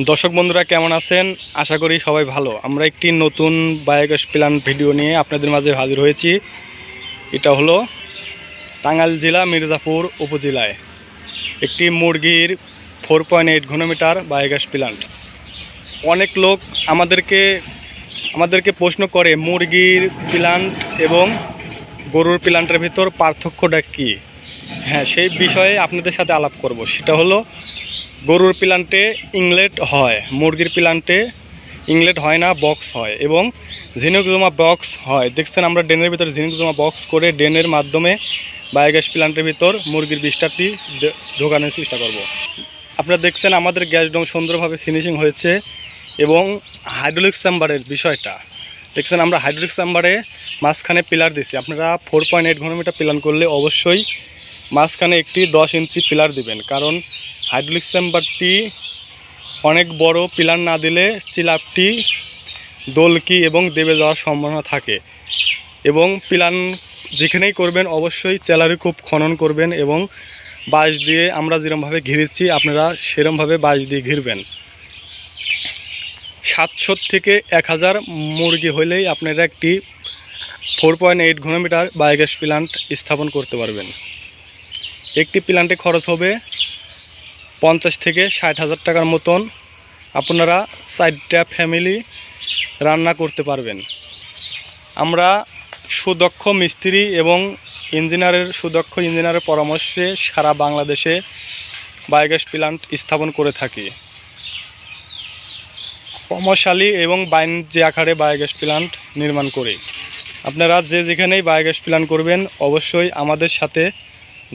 দর্শক বন্ধুরা, কেমন আছেন? আশা করি সবাই ভালো। আমরা একটি নতুন বায়োগ্যাস প্ল্যান ভিডিও নিয়ে আপনাদের মাঝে হাজির হয়েছি। এটা হলো টাঙ্গাইল জেলা মির্জাপুর উপজেলায়। একটি মুরগির ফোর পয়েন্ট এইট ঘনমিটার বায়োগ্যাস প্ল্যান্ট। অনেক লোক আমাদেরকে আমাদেরকে প্রশ্ন করে, মুরগির প্ল্যান্ট এবং গরুর প্ল্যান্টের ভিতর পার্থক্যটা কী? হ্যাঁ সেই বিষয়ে আপনাদের সাথে আলাপ করব। সেটা হলো গরুর প্ল্যান্টে ইংলেট হয়, মুরগির প্ল্যান্টে ইংলেট হয় না, বক্স হয় এবং ঝিনুক জমা বক্স হয়। দেখছেন আমরা ড্রেনের ভিতরে ঝিনুক জমা বক্স করে ড্রেনের মাধ্যমে বায়োগ্যাস প্লান্টের ভিতর মুরগির দে- ঢোকানোর চেষ্টা করব। আপনারা দেখছেন আমাদের গ্যাস ডোম সুন্দরভাবে ফিনিশিং হয়েছে এবং হাইড্রোলিক চেম্বারের বিষয়টা। দেখছেন আমরা হাইড্রোলিক চেম্বারে মাঝখানে পিলার দিছি আপনারা ফোর পয়েন্ট এইট ঘনমিটার প্ল্যান করলে অবশ্যই মাঝখানে একটি দশ ইঞ্চি পিলার দিবেন। কারণ হাইড্রোলিক চেম্বারটি অনেক বড়, পিলার না দিলে চিলাপটি দোলকি এবং দেবে যাওয়ার সম্ভাবনা থাকে। এবং প্লান যেখানেই করবেন অবশ্যই চেলারি খুব খনন করবেন এবং বাঁশ দিয়ে আমরা যেরমভাবে ঘিরেছি, আপনারা সেরমভাবে বাঁশ দিয়ে ঘিরবেন। সাতশো থেকে এক হাজার মুরগি হলেই আপনারা একটি ফোর পয়েন্ট এইট ঘনমিটার বায়োগ্যাস প্লান্ট স্থাপন করতে পারবেন। একটি প্লান্টে খরচ হবে পঞ্চাশ থেকে ষাট হাজার টাকার মতন আপনারা চারটা ফ্যামিলি রান্না করতে পারবেন। আমরা সুদক্ষ মিস্ত্রি এবং ইঞ্জিনিয়ারের, সুদক্ষ ইঞ্জিনিয়ারের পরামর্শে সারা বাংলাদেশে বায়োগ্যাস প্লান্ট স্থাপন করে থাকি। কমশালী এবং বাণিজ্য আকারে বায়োগ্যাস প্লান্ট নির্মাণ করি। আপনারা যে যেখানেই বায়োগ্যাস প্ল্যান করবেন, অবশ্যই আমাদের সাথে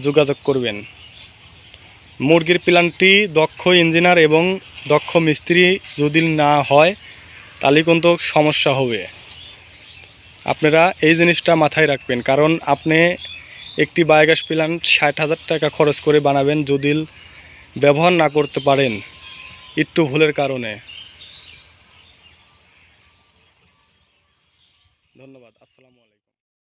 যোগাযোগ করবেন। মুরগির প্ল্যান্টটি দক্ষ ইঞ্জিনিয়ার এবং দক্ষ মিস্ত্রি যদি না হয়, তাহলে কিন্তু সমস্যা হবে। আপনারা এই জিনিসটা মাথায় রাখবেন, কারণ আপনি একটি বায়োগ্যাস প্ল্যান্ট ষাট হাজার টাকা খরচ করে বানাবেন যদি ব্যবহার না করতে পারেন, একটু ভুলের কারণে। ধন্যবাদ, আসসালামু আলাইকুম।